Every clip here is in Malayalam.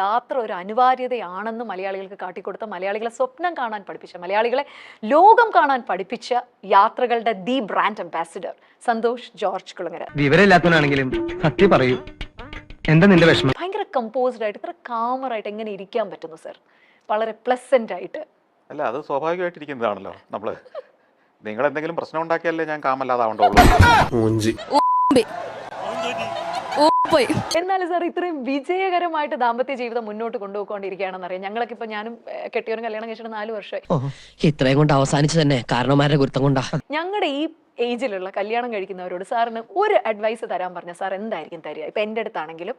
യാത്ര ഒരു അനിവാര്യതയാണെന്ന് മലയാളികൾക്ക് കാട്ടിക്കൊടുത്ത മലയാളികളെ സ്വപ്നം കാണാൻ പഠിപ്പിച്ച മലയാളികളെ ലോകം കാണാൻ പഠിപ്പിച്ച യാത്രകളുടെ the brand ambassador Santhosh George Kulangara. വിവരമില്ലാത്തവനാണെങ്കിലും സത്യം പറയൂ. എന്താ നിന്റെ വിഷമം? ഭയങ്കര കമ്പോസ്ഡ് ആയിട്ട് ഇത്ര കാമറായിട്ട് എങ്ങനെ ഇരിക്കാൻ പറ്റുന്നു സർ വളരെ പ്ലസന്റ് ആയിട്ട്. അല്ല അത് സ്വാഭാവികമായിട്ട് ഇരിക്കുന്നതാണല്ലോ നമ്മൾ. നിങ്ങൾ എന്തെങ്കിലും പ്രശ്നം ഉണ്ടാക്കിയല്ലേ ഞാൻ കാമല്ലാതാവണ്ടുള്ളൂ പോയി. എന്നാലും സാർ ഇത്രയും വിജയകരമായിട്ട് ദാമ്പത്യ ജീവിതം മുന്നോട്ട് കൊണ്ടുപോയിക്കൊണ്ടിരിക്കുകയാണെന്ന് അറിയാം ഞങ്ങളൊക്കെ ഇപ്പൊ ഞാനും കെട്ടിയവരും കല്യാണം കഴിച്ചിട്ട് നാല് വർഷമായി. ഇത്രയും കൊണ്ട് അവസാനിച്ചു തന്നെ കാരണവന്മാരുടെ ഗുരുത്തം കൊണ്ടാ. ഞങ്ങളുടെ ഈ ഏജിലുള്ള കല്യാണം കഴിക്കുന്നവരോട് സാറിന് ഒരു അഡ്വൈസ് തരാൻ പറഞ്ഞ സാർ എന്തായിരിക്കും തരിക? ഇപ്പൊ എന്റെ അടുത്താണെങ്കിലും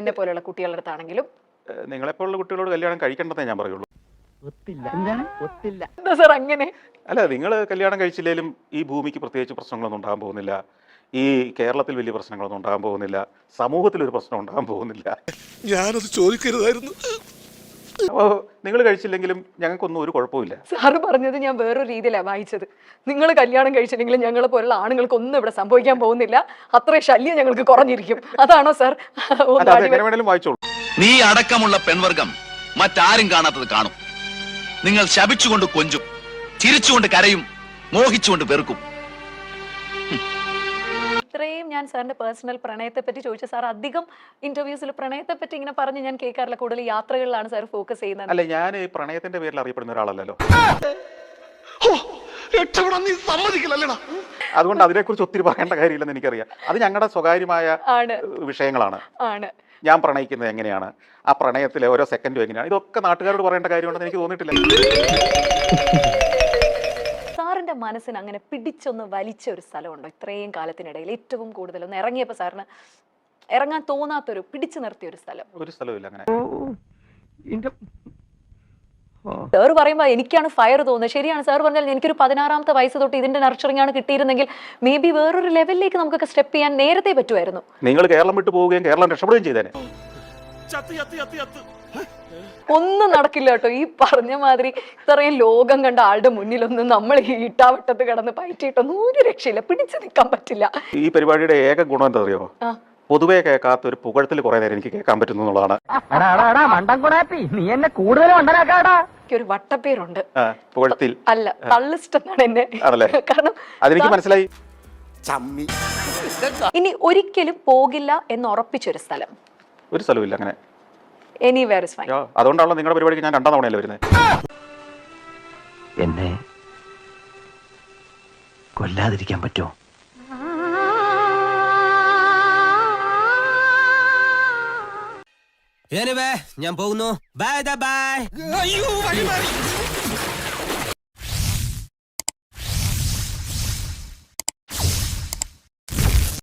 എന്നെ പോലെയുള്ള കുട്ടികളുടെ അടുത്താണെങ്കിലും. നിങ്ങളെപ്പോലുള്ള കുട്ടികളോട് കല്യാണം കഴിക്കേണ്ടതേ ഞാൻ പറയുള്ളൂ. എന്താ സാർ അങ്ങനെ? അല്ല നിങ്ങൾ കല്യാണം കഴിച്ചില്ലെങ്കിലും ഈ ഭൂമിക്ക് പ്രത്യേകിച്ച് പ്രശ്നങ്ങളൊന്നും ഉണ്ടാകാൻ പോകുന്നില്ല. ഈ കേരളത്തിൽ വലിയ പ്രശ്നങ്ങളൊന്നും ഉണ്ടാകാൻ പോകുന്നില്ല. സമൂഹത്തിൽ ഒരു പ്രശ്നം ഉണ്ടാകാൻ പോകുന്നില്ല. ഞാനത് ചോദിക്കരുതായിരുന്നു. അപ്പോൾ നിങ്ങൾ കഴിച്ചില്ലെങ്കിലും ഞങ്ങൾക്കൊന്നും ഒരു കുഴപ്പമില്ല സാറ് പറഞ്ഞത് ഞാൻ വേറൊരു രീതിയിലാണ് വായിച്ചത്. നിങ്ങൾ കല്യാണം കഴിച്ചില്ലെങ്കിലും ഞങ്ങളെ പോലുള്ള ആണുങ്ങൾക്ക് ഒന്നും ഇവിടെ സംഭവിക്കാൻ പോകുന്നില്ല. അത്ര ശല്യം ഞങ്ങൾക്ക് കുറഞ്ഞിരിക്കും. അതാണോ സാർ? അത് വേണേലും വായിച്ചോളൂ. നീ അടക്കമുള്ള പെൺവർഗം മറ്റാരും കാണാത്തത് കാണും. നിങ്ങൾ ശപിച്ചുകൊണ്ട് കൊഞ്ചും ചിരിച്ചുകൊണ്ട് കരയും മോഹിച്ചുകൊണ്ട് വെറുക്കും. ഇത്രയും ഞാൻ സാറിന്റെ പേഴ്സണൽ പ്രണയത്തെ പറ്റി ചോദിച്ചു സാർ അധികം ഇന്റർവ്യൂസിൽ പ്രണയത്തെ പറ്റി ഇങ്ങനെ പറഞ്ഞ് ഞാൻ കേൾക്കാറില്ല. കൂടുതൽ യാത്രകളിലാണ് സാർ ഫോക്കസ് ചെയ്യുന്നത്. അല്ല ഞാൻ ഈ പ്രണയത്തിന്റെ പേരിൽ അറിയപ്പെടുന്ന ഒരാളല്ലല്ലോ. രക്ഷപ്പെടാൻ നീ സമ്മതിക്കില്ലല്ലേടാ. അതുകൊണ്ട് അതിനെക്കുറിച്ച് ഒത്തിരി പറയേണ്ട കാര്യമില്ലെന്ന് എനിക്കറിയാം. അത് ഞങ്ങളുടെ സ്വകാര്യമായ വിഷയങ്ങളാണ്. ആണ്. ഞാൻ പ്രണയിക്കുന്നത് എങ്ങനെയാണ്? ആ പ്രണയത്തിലെ ഓരോ സെക്കൻഡും എങ്ങനെയാണ്? ഇതൊക്കെ നാട്ടുകാരോട് പറയേണ്ട കാര്യമുണ്ടെന്ന് എനിക്ക് തോന്നിയിട്ടില്ല. സാറിന്റെ മനസ്സിന് അങ്ങനെ പിടിച്ചൊന്ന് വലിച്ച ഒരു സ്ഥലമുണ്ടോ ഇത്രയും കാലത്തിനിടയിൽ? ഏറ്റവും കൂടുതൽ ഒന്ന് ഇറങ്ങിയപ്പോൾ സാറിന് ഇറങ്ങാൻ തോന്നാത്തൊരു പിടിച്ചു നിർത്തിയ ഒരു സ്ഥലം. ഒരു സ്ഥലമില്ല അങ്ങനെ. സാർ പറയുമ്പോൾ എനിക്കാണ് ഫയർ തോന്നുന്നത്. ശരിയാണ് സാർ പറഞ്ഞാൽ എനിക്കൊരു പതിനാറാമത്തെ വയസ്സ് തൊട്ട് ഇതിന്റെ നർച്ചറിംഗ് ആണ് കിട്ടിയിരുന്നെങ്കിൽ മേ ബി വേറൊരു ലെവലിലേക്ക് നമുക്കൊക്കെ സ്റ്റെപ്പ് ചെയ്യാൻ നേരത്തെ പറ്റുമായിരുന്നു. നിങ്ങൾ കേരളം വിട്ടു പോവുകയും കേരളം രക്ഷപ്പെടുകയും ചെയ്തേനെ. ഒന്നും നടക്കില്ല കേട്ടോ. ഈ പറഞ്ഞ മാതിരി ഇത്രയും ലോകം കണ്ട ആളുടെ മുന്നിലൊന്നും നമ്മൾ ഈ ഇട്ടാവട്ടത്ത് കിടന്ന് പയറ്റിയിട്ടൊന്നും ഒരു രക്ഷയില്ല. പിടിച്ചു നിൽക്കാൻ പറ്റില്ല. ഈ പരിപാടിയുടെ ഏക ഗുണം എന്താ അറിയോ ആ. പൊതുവെ കേൾക്കാത്ത ഒരു പുകഴത്തിൽ കുറെ നേരം എനിക്ക് കേൾക്കാൻ പറ്റുന്നു എന്നുള്ളതാണ്. നീ എന്നെ കൂടുതൽ എനിക്കൊരു വട്ടപ്പേരുണ്ട്. പുകഴത്തിൽ. അല്ല തള്ളിസ്റ്റ് എന്നെ. ആണല്ലേ? കാരണം അതെനിക്ക് മനസ്സിലായി. ചമ്മി. ഇനി ഒരിക്കലും പോകില്ല എന്ന് ഉറപ്പിച്ചൊരു സ്ഥലം. ഒരു സ്ഥലമില്ല അങ്ങനെ. എനിവേർ ഇസ് ഫൈൻ അതുകൊണ്ടാണല്ലോ നിങ്ങളുടെ പരിപാടിക്ക് ഞാൻ രണ്ടാം തവണയല്ലേ വരുന്നത് എന്നെ കൊല്ലാതിരിക്കാൻ പറ്റുമോ? ഞാൻ പോകുന്നു. ബൈ ബൈ അയ്യോ വഴി മാറി